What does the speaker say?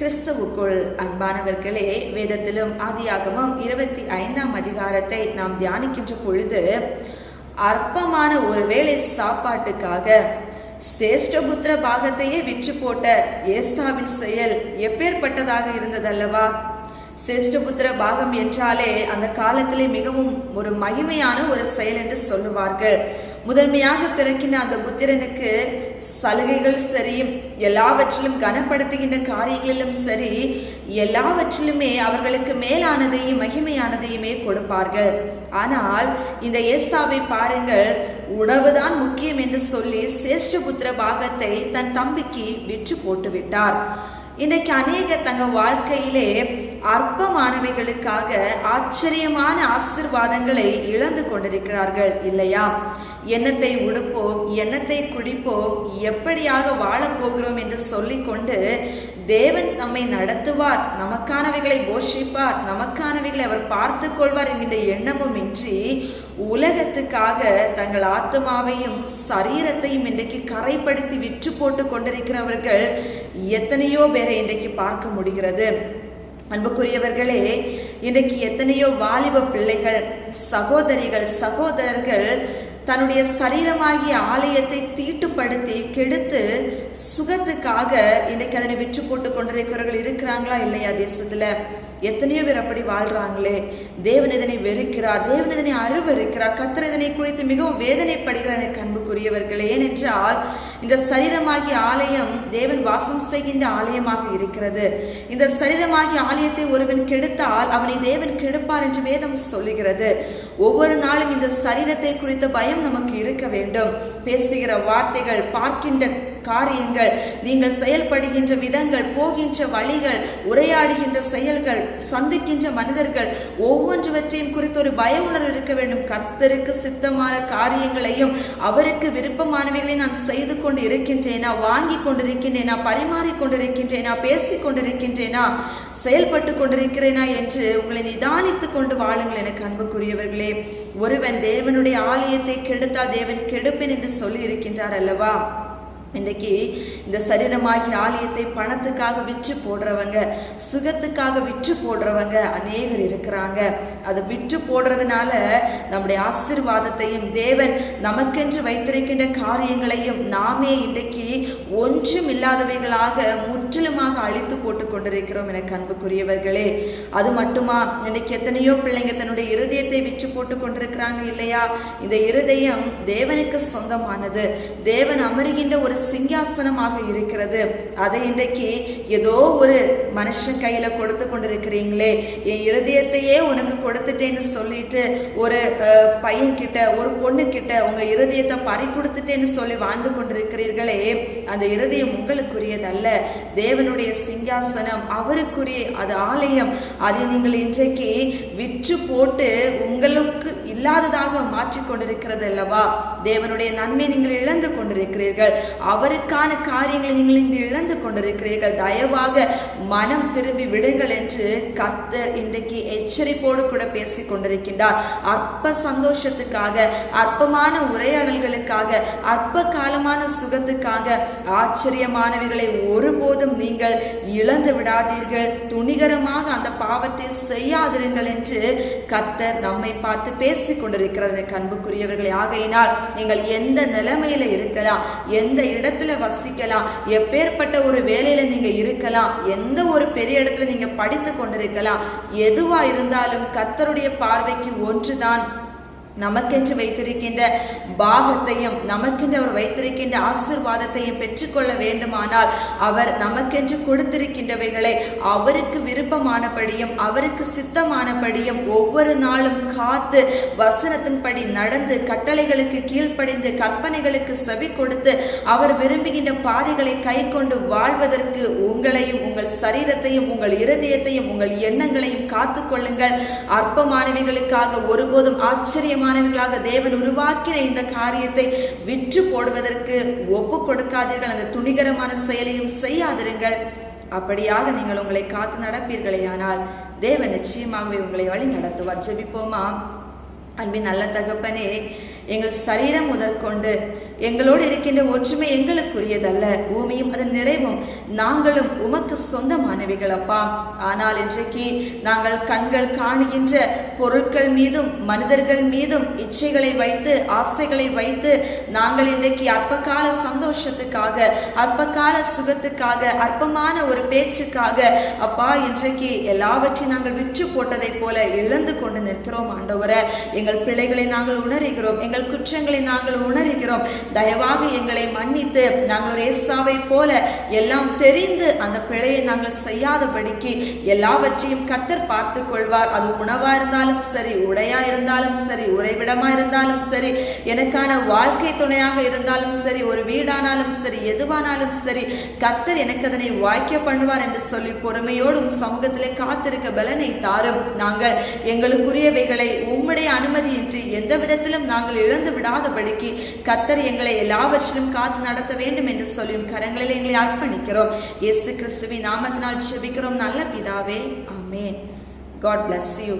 கிறிஸ்துவுக்குள் அன்பானவர்களே வேதத்திலும் ஆதியாகமும் இருபத்தி ஐந்தாம் அதிகாரத்தை நாம் தியானிக்கின்ற பொழுது அற்பமான ஒருவேளை சாப்பாட்டுக்காக சேஷ்டபுத்திர பாகத்தையே விற்று போட்ட ஏசாவின் செயல் எப்பேற்பட்டதாக இருந்ததல்லவா? சேஷ்டபுத்திர பாகம் என்றாலே அந்த காலத்திலே மிகவும் ஒரு மகிமையான ஒரு செயல் என்று சொல்லுவார்கள். முதன்மையாக பிறக்கின அந்த புத்திரனுக்கு சலுகைகள் சரி எல்லாவற்றிலும் கனப்படுத்துகின்ற காரியங்களிலும் சரி எல்லாவற்றிலுமே அவர்களுக்கு மேலானதையும் மகிமையானதையுமே கொடுப்பார்கள். ஆனால் இந்த ஏசாவை பாருங்கள் உணவுதான் முக்கியம் என்று சொல்லி சேஷ்டபுத்திர பாகத்தை தன் தம்பிக்கு விற்று போட்டுவிட்டார். இன்னைக்கு இன்றைக்கு அநேக தங்கள் வாழ்க்கையிலே அற்பமானவைகளுக்காக ஆச்சரியமான ஆசிர்வாதங்களை இழந்து கொண்டிருக்கிறார்கள் இல்லையா? எண்ணத்தை உடுப்போம் எண்ணத்தை குடிப்போம் எப்படியாக வாழப் போகிறோம் என்று சொல்லிக்கொண்டு தேவன் நம்மை நடத்துவார் நமக்கானவைகளை போஷிப்பார் நமக்கானவைகளை அவர் பார்த்து கொள்வார் என்கின்ற எண்ணமும் இன்றி உலகத்துக்காக தங்கள் ஆத்மாவையும் சரீரத்தையும் இன்றைக்கு கரைப்படுத்தி விற்று போட்டு கொண்டிருக்கிறவர்கள் எத்தனையோ பேரை இன்றைக்கு பார்க்க முடிகிறது. அன்புக்குரியவர்களே இன்றைக்கு எத்தனையோ வாலிப பிள்ளைகள் சகோதரிகள் சகோதரர்கள் தன்னுடைய சரீரமாகிய ஆலயத்தை தீட்டுப்படுத்தி கெடுத்து சுகத்துக்காக இன்னைக்கு அதனை விற்று போட்டு கொண்டிருக்கிறவர்கள் இருக்கிறாங்களா இல்லையா தேசத்துல? எத்தனையோ பேர் அப்படி வாழ்றாங்களே. தேவன் இதனை வெறுக்கிறார் தேவன் இதனை அருவருக்கிறார். கத்திர இதனை குறித்து மிகவும் வேதனைப்படுகிறார் எனக்கு அன்புக்குரியவர்களே. ஏனென்றால் இந்த சரீரமாகிய ஆலயம் தேவன் வாசம் செய்கின்ற ஆலயமாக இருக்கிறது. இந்த சரீரமாகிய ஆலயத்தை ஒருவன் கெடுத்தால் அவனை தேவன் கெடுப்பார் என்று வேதம் சொல்லுகிறது. ஒவ்வொரு நாளும் இந்த சரீரத்தை குறித்த பயம் நமக்கு இருக்க வேண்டும். பேசுகிற வார்த்தைகள் பார்க்கின்ற காரியங்கள் நீங்கள் செயல்படுகின்ற விதங்கள் போகின்ற வழிகள் உரையாடுகின்ற செயல்கள் சந்திக்கின்ற மனிதர்கள் ஒவ்வொன்றுவற்றையும் குறித்து ஒரு பய உணர்வு இருக்க வேண்டும். கர்த்தருக்கு சித்தமான காரியங்களையும் அவருக்கு விருப்பமானவைகளை நான் செய்து கொண்டு இருக்கின்றேனா வாங்கி கொண்டிருக்கின்றேனா பரிமாறிக் கொண்டிருக்கின்றேனா பேசிக் கொண்டிருக்கின்றேனா செயல்பட்டு கொண்டிருக்கிறேனா என்று உங்களை நிதானித்து கொண்டு வாழுங்கள் எனக்கு அன்புக்குரியவர்களே. ஒருவன் தேவனுடைய ஆலயத்தை கெடுத்தால் தேவன் கெடுப்பேன் என்று சொல்லி இருக்கின்றார் அல்லவா? இன்றைக்கி இந்த சரீரமாகிய ஆலயத்தை பணத்துக்காக விற்று போடுறவங்க சுகத்துக்காக விற்று போடுறவங்க அநேகர் இருக்கிறாங்க. அதை விற்று போடுறதுனால நம்முடைய ஆசிர்வாதத்தையும் தேவன் நமக்கென்று வைத்திருக்கின்ற காரியங்களையும் நாமே இன்றைக்கு ஒன்றும் இல்லாதவைகளாக முற்றிலுமாக அழித்து போட்டு கொண்டிருக்கிறோம் எனக்கு அன்புக்குரியவர்களே. அது மட்டுமா? இன்னைக்கு எத்தனையோ பிள்ளைங்க தன்னுடைய இருதயத்தை விற்று போட்டு கொண்டிருக்கிறாங்க இல்லையா? இந்த இருதயம் தேவனுக்கு சொந்தமானது. தேவன் அமருகின்ற ஒரு சிங்காசனமாக இருக்கிறது. அதை இன்றைக்கு ஏதோ ஒரு மனுஷன் கையில கொடுத்து கொண்டிருக்கிறீங்களே. என் இருதயத்தையே உனக்கு கொடுத்துட்டேன்னு சொல்லிட்டு ஒரு பையன் கிட்ட ஒரு பொண்ணு கிட்ட உங்க இருதயத்தை பறி கொடுத்துட்டேன்னு சொல்லி வாழ்ந்து கொண்டிருக்கிறீர்களே. அந்த இருதயம் உங்களுக்குரியதல்ல. தேவனுடைய சிங்காசனம் அவருக்குரிய அது ஆலயம். அதை நீங்கள் இன்றைக்கு விற்று போட்டு உங்களுக்கு இல்லாததாக மாற்றி கொண்டிருக்கிறது அல்லவா? தேவனுடைய நன்மை நீங்கள் இழந்து கொண்டிருக்கிறீர்கள். அவருக்கான காரியங்களை நீங்கள் இன்று இழந்து கொண்டிருக்கிறீர்கள். தயவாக மனம் திரும்பி விடுங்கள் என்று கர்த்தர் இன்றைக்கு எச்சரிப்போடு கூட பேசி கொண்டிருக்கின்றார். அற்ப சந்தோஷத்துக்காக அற்பமான உரையாடல்களுக்காக அற்ப காலமான சுகத்துக்காக ஆச்சரியமானவைகளை ஒருபோதும் நீங்கள் இழந்து விடாதீர்கள். துணிகரமாக அந்த பாவத்தை செய்யாதிருங்கள் என்று கர்த்தர் நம்மை பார்த்து பேசிக் கொண்டிருக்கிறார். அன்புக்குரியவர்களை ஆகையினால் நீங்கள் எந்த நிலைமையில இருக்கலாம் எந்த இடத்துல வசிக்கலாம். எப்பேற்பட்ட ஒரு வேலையில நீங்க இருக்கலாம். எந்த ஒரு பெரிய இடத்துல நீங்க படித்து கொண்டிருக்கலாம். எதுவா இருந்தாலும் கர்த்தருடைய பார்வைக்கு ஒன்றுதான். நமக்கென்று வைத்திருக்கின்ற பாகத்தையும் நமக்கென்று அவர் வைத்திருக்கின்ற ஆசிர்வாதத்தையும் பெற்றுக்கொள்ள வேண்டுமானால் அவர் நமக்கென்று கொடுத்திருக்கின்றவைகளை அவருக்கு விருப்பமானபடியும் அவருக்கு சித்தமானபடியும் ஒவ்வொரு நாளும் காத்து வசனத்தின்படி நடந்து கட்டளைகளுக்கு கீழ்ப்படிந்து கற்பனைகளுக்கு செவி கொடுத்து அவர் விரும்புகின்ற பாதைகளை கை கொண்டு வாழ்வதற்கு உங்களையும் உங்கள் சரீரத்தையும் உங்கள் இருதயத்தையும் உங்கள் எண்ணங்களையும் காத்து கொள்ளுங்கள் அற்பமானவைகளுக்காக ஒருபோதும் ஆச்சரியமான மாணவர்களாக தேவன் உருவாக்கின இந்த காரியத்தை விற்று போடுவதற்கு ஒப்பு கொடுக்காதீர்கள். அந்த துணிகரமான செயலையும் செய்யாதிருங்கள். அப்படியாக நீங்கள் உங்களை காத்து நடப்பீர்களே ஆனால் தேவன் நிச்சயமாகவே உங்களை வழி நடத்துவார். ஜெபிப்போமா? அன்பின் நல்ல தகப்பனே எங்கள் சரீரம் முதற்கொண்டு எங்களோடு இருக்கின்ற ஒற்றுமை எங்களுக்குரியதல்ல. பூமியும் அதன் நிறைவும். நாங்களும் உமக்கு சொந்தமானவைகள் அப்பா. ஆனால் இன்றைக்கு நாங்கள் கண்கள் காணுகின்ற பொருட்கள் மீதும் மனிதர்கள் மீதும் இச்சைகளை வைத்து ஆசைகளை வைத்து நாங்கள் இன்றைக்கு அற்பகால சந்தோஷத்துக்காக அற்பகால சுகத்துக்காக அற்பமான ஒரு பேச்சுக்காக அப்பா இன்றைக்கு எல்லாவற்றையும் நாங்கள் விற்று போட்டதைப் போல இழந்து கொண்டு நிற்கிறோம் ஆண்டவரை. எங்கள் பிள்ளைகளை நாங்கள் உணர்கிறோம். எங்கள் குற்றங்களை நாங்கள் உணர்கிறோம். தயவாக எங்களை மன்னித்து நாங்கள் ஒரு ஏசாவை போல எல்லாம் தெரிந்து அந்த பிழையை நாங்கள் செய்யாதபடிக்கு எல்லாவற்றையும் கத்தர் பார்த்து கொள்வார். அது உணவா இருந்தாலும் சரி உடையா இருந்தாலும் சரி உறைவிடமா இருந்தாலும் சரி எனக்கான வாழ்க்கை துணையாக இருந்தாலும் சரி ஒரு வீடானாலும் சரி எதுவானாலும் சரி கத்தர் எனக்கு அதனை வாய்க்க பண்ணுவார் என்று சொல்லி பொறுமையோடும் சமூகத்திலே காத்திருக்க பலனை தாரும். நாங்கள் எங்களுக்குரியவைகளை உம்முடைய அனுமதியின்றி எந்த விதத்திலும் நாங்கள் இழந்து விடாதபடிக்கு கத்தர் எங்கள் எல்லாவற்றிலும் காத்து நடத்த வேண்டும் என்று சொல்லியும் கரங்களில் எங்களை அர்ப்பணிக்கிறோம். இயேசு கிறிஸ்துவின் நாமத்தினால் செபிக்கிறோம் நல்ல பிதாவே ஆமே காட் பிளஸ் யூ